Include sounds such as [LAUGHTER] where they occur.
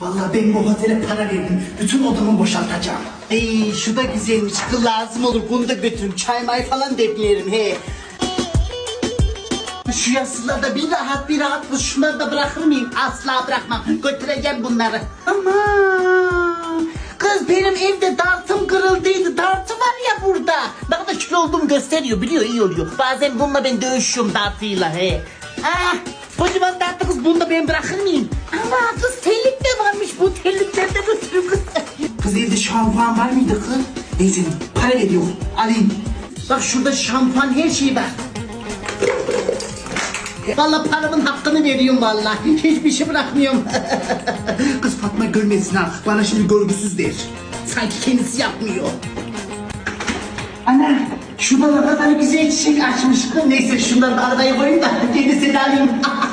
Vallahi ben bu otele para verdim. Bütün odamı boşaltacağım. Ey şu da güzelmiş. Kıl lazım olur. Bunu da götürün. Çay may falan demlerim he. Şu yastıklarda bir rahat bir rahat kız şunları da bırakır mıyım? Asla bırakmam. Götüreceğim bunları. Aman. Kız benim evde dartım kırıldıydı. Dartı var ya burada. Ne kadar kilo olduğumu gösteriyor. Biliyor iyi oluyor. Bazen bununla ben dövüşüyorum dartıyla he. Ah, kocaman dartı kız bunu da ben bırakır mıyım? Ama kız terlik Kız evde şampuan var mıydı kız? Neyse para veriyor. Alayım. Bak şurada şampuan her şey var. Vallahi paramın hakkını veriyorum vallahi. Hiçbir şey bırakmıyorum. [LAUGHS] Kız Fatma görmesin ha. Bana şimdi görgüsüz der. Sanki kendisi yapmıyor. Ana şurada ne kadar güzel çiçek açmış. Neyse şunları da arabaya koyayım da kendisini alayım. [LAUGHS]